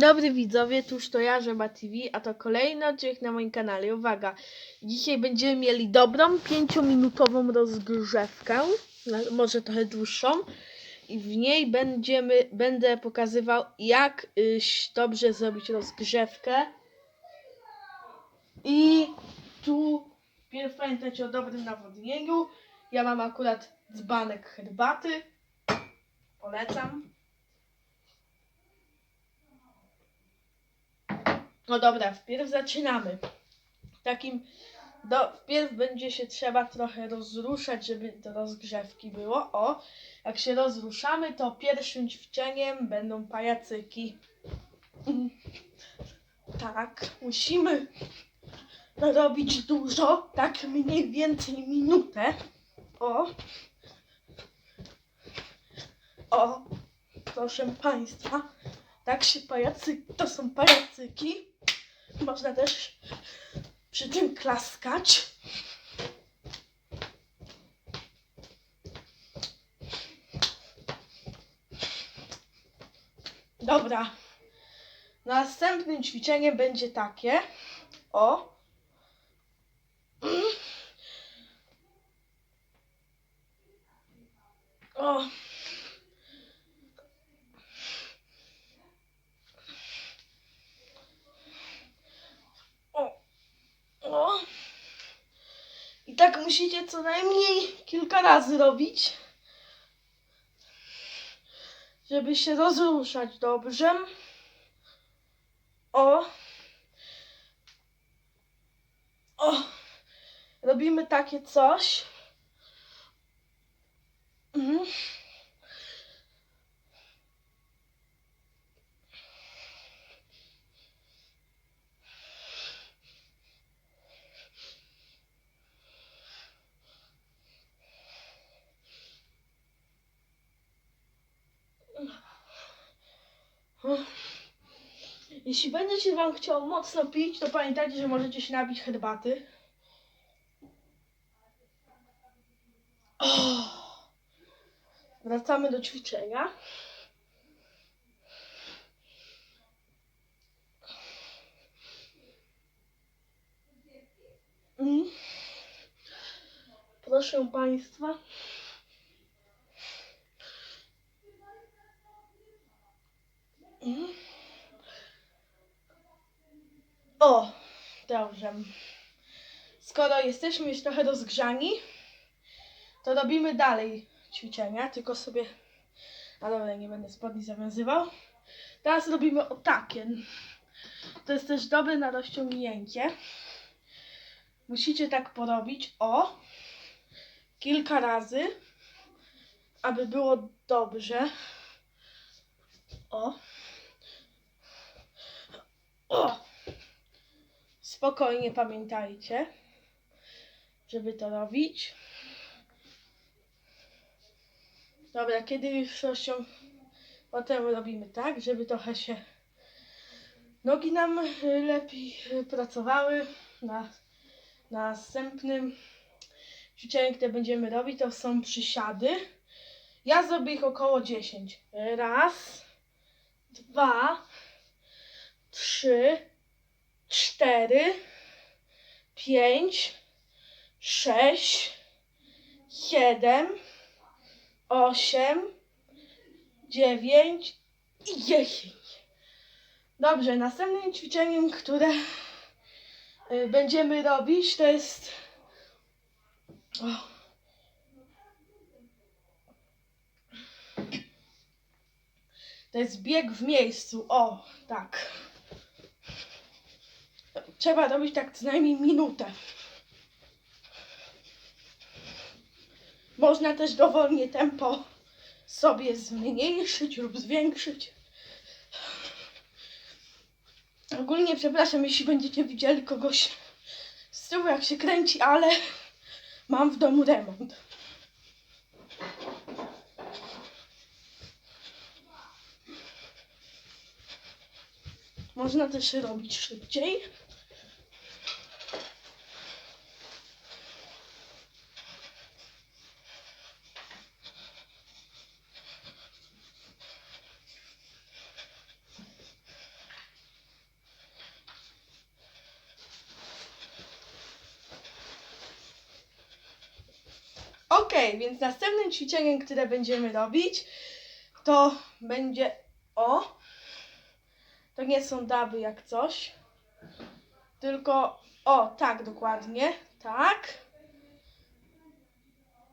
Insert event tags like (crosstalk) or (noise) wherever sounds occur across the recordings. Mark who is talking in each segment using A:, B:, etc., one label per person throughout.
A: dobry widzowie, tuż to ja, Żeba TV, a to kolejny odcinek na moim kanale. Uwaga, dzisiaj będziemy mieli dobrą, pięciominutową rozgrzewkę, może trochę dłuższą. I w niej będziemy, będę pokazywał, jak y, dobrze zrobić rozgrzewkę. I tu pierw pamiętajcie o dobrym nawodnieniu. Ja mam akurat dzbanek herbaty. Polecam. No dobra, wpierw zaczynamy. Takim, do, wpierw będzie się trzeba trochę rozruszać, żeby do rozgrzewki było. O, jak się rozruszamy, to pierwszym ćwiczeniem będą pajacyki. (laughs) Tak, musimy robić dużo, tak mniej więcej minutę. O. O, proszę Państwa, tak się pajacyki, to są pajacyki. Można też przy tym klaskać. Dobra. Następnym ćwiczeniem będzie takie. O. O. O. I tak musicie co najmniej kilka razy robić, żeby się rozruszać dobrze. O. O. Robimy takie coś. Mhm. Jeśli będziecie wam chciał mocno pić, to pamiętajcie, że możecie się napić herbaty. O! Wracamy do ćwiczenia. Mm. Proszę Państwa. Mm. O, dobrze. Skoro jesteśmy już trochę rozgrzani, to robimy dalej ćwiczenia, tylko sobie. A dobra, nie będę spodni zawiązywał. Teraz robimy o takie. To jest też dobre na rozciągnięcie. Musicie tak porobić o kilka razy, aby było dobrze. O. O. Spokojnie pamiętajcie, żeby to robić. Dobra, kiedy już rozciąg... Potem robimy tak, żeby trochę się nogi nam y, lepiej pracowały. Na następnym ćwiczeniu, które będziemy robić, to są przysiady. Ja zrobię ich około 10. Raz, dwa, trzy, cztery, pięć, sześć, siedem, osiem, dziewięć i dziesięć. Dobrze, następnym ćwiczeniem, które y, będziemy robić, to jest. To jest bieg w miejscu. O, tak. Trzeba robić tak co najmniej minutę. Można też dowolnie tempo sobie zmniejszyć lub zwiększyć. Ogólnie przepraszam, jeśli będziecie widzieli kogoś z tyłu, jak się kręci, ale mam w domu remont. Można też robić szybciej. Okej, więc następnym ćwiczeniem, które będziemy robić, to będzie o. To nie są daby jak coś. Tylko o, tak dokładnie. Tak.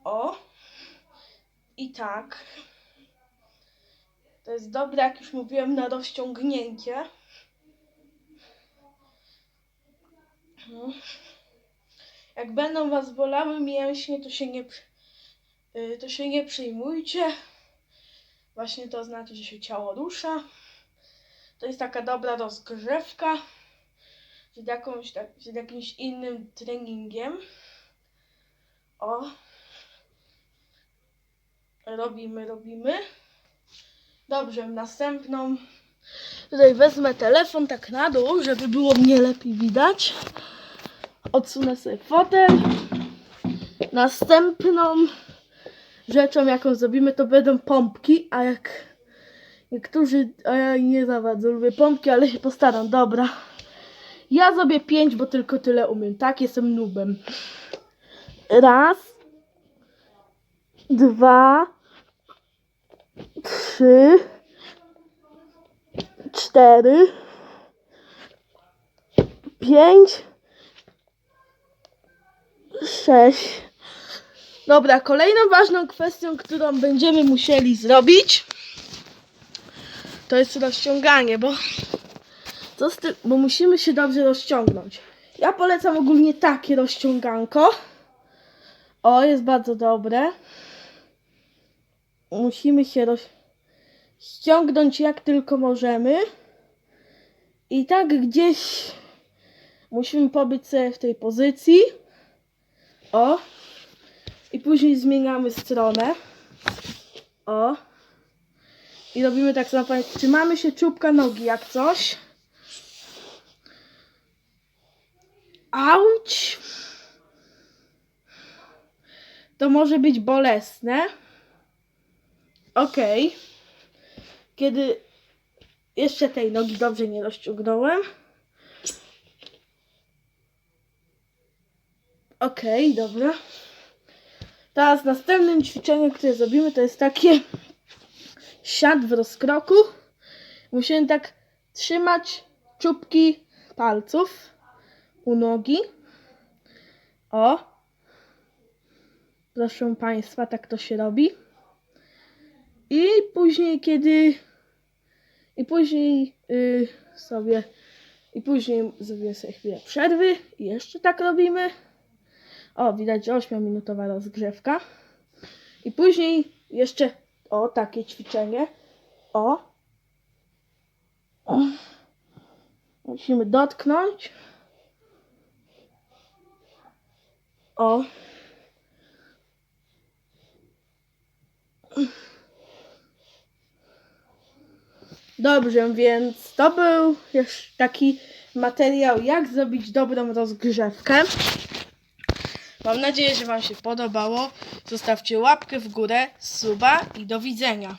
A: O. I tak. To jest dobre, jak już mówiłem, na rozciągnięcie. No. Jak będą was bolały mięśnie, to się nie, to się nie przejmujcie. Właśnie to znaczy, że się ciało rusza. To jest taka dobra rozgrzewka przed, jakąś, tak, przed jakimś innym treningiem. O. Robimy, robimy. Dobrze, następną. Tutaj wezmę telefon tak na dół, żeby było mnie lepiej widać. Odsunę sobie fotel. Następną rzeczą, jaką zrobimy, to będą pompki, a jak niektórzy, a ja nie za bardzo lubię pompki, ale się postaram, dobra. Ja zrobię pięć, bo tylko tyle umiem, tak? Jestem nubem. Raz, dwa, trzy, cztery, pięć, sześć. Dobra, kolejną ważną kwestią, którą będziemy musieli zrobić, to jest rozciąganie, bo co z tym, bo musimy się dobrze rozciągnąć. Ja polecam ogólnie takie rozciąganko. O, jest bardzo dobre. Musimy się rozciągnąć jak tylko możemy. I tak gdzieś musimy pobyć sobie w tej pozycji. O. I później zmieniamy stronę. O. I robimy tak samo. Trzymamy się czubka nogi jak coś. Auć. To może być bolesne. Okej. Kiedy jeszcze tej nogi dobrze nie rozciągnąłem. Okej, dobra. Teraz następnym ćwiczeniem, które zrobimy, to jest takie siad w rozkroku. Musimy tak trzymać czubki palców u nogi. O. Proszę Państwa, tak to się robi. I później, kiedy. I później y, sobie. I później zrobimy sobie chwilę przerwy. I jeszcze tak robimy. O, widać, że 8-minutowa rozgrzewka. I później jeszcze. O, takie ćwiczenie. O. o. Musimy dotknąć. O. Dobrze, więc to był jeszcze taki materiał, jak zrobić dobrą rozgrzewkę. Mam nadzieję, że Wam się podobało. Zostawcie łapkę w górę, suba i do widzenia.